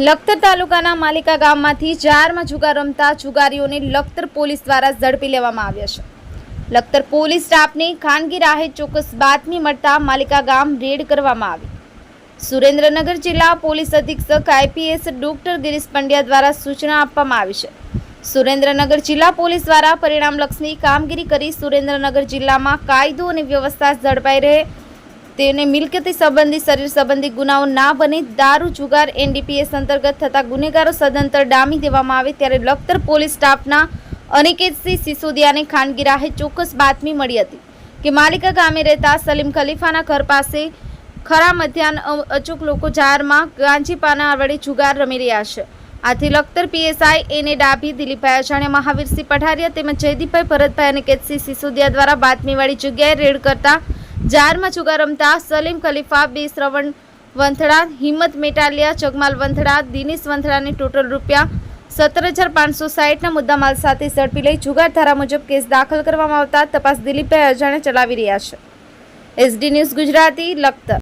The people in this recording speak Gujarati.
લખતર તાલુકાના માલિકા ગામમાંથી જારમાં જુગાર રમતા જુગારીઓને લખતર પોલીસ દ્વારા ઝડપી લેવામાં આવ્યા છે. લખતર પોલીસ સ્ટાફની ખાનગી રાહે ચોક્કસ બાતમી મળતા માલિકા ગામ રેડ કરવામાં આવી. સુરેન્દ્રનગર જિલ્લા પોલીસ અધિક્ષક આઈપીએસ ડોક્ટર ગિરીશ પંડ્યા દ્વારા સૂચના આપવામાં આવી છે. સુરેન્દ્રનગર જિલ્લા પોલીસ દ્વારા પરિણામલક્ષની કામગીરી કરી સુરેન્દ્રનગર જિલ્લામાં કાયદો અને વ્યવસ્થા જળવાઈ રહે તેને મિલકતી સંબંધી શરીર સંબંધી ગુનાઓ ના બને દારૂ, જુગાર, એનડીપીએસ અંતર્ગત થતા ગુનેગારો સદંતર ડામી દેવામાં આવે ત્યારે લખતર પોલીસ સ્ટાફના અનિકેતસિંહ સિસોદિયાને ખાનગી રાહે ચોક્કસ બાતમી મળી હતી કે માલિકા ગામે રહેતા સલીમ ખલીફાના ઘર પાસે ખરા મધ્યાહન અચૂક લોકો જારમાં ગાંજીપાના વડે જુગાર રમી રહ્યા છે. આથી લખતર પીએસઆઈ એને ડાભી દિલીપભાઈ અજાણ્યા, મહાવીરસિંહ પઠારિયા તેમજ જયદીપભાઈ ભરતભાઈ અને કેતસિંહ સિસોદિયા દ્વારા બાતમીવાળી જગ્યાએ રેડ કરતા જારમાં જુગાર રમતા સલીમ ખલીફા બી શ્રવણ વંથડા હિંમત મેટાલિયા, જગમાલ વંથડા દિનેશ વંથડાને ટોટલ રૂપિયા સત્તર હજાર પાંચસો સાહીઠના મુદ્દામાલ સાથે ઝડપી લઈ જુગાર ધારા મુજબ કેસ દાખલ કરવામાં આવતા તપાસ દિલીપભાઈ અજાણે ચલાવી રહ્યા છે. SD news Gujarati, Lakhtar.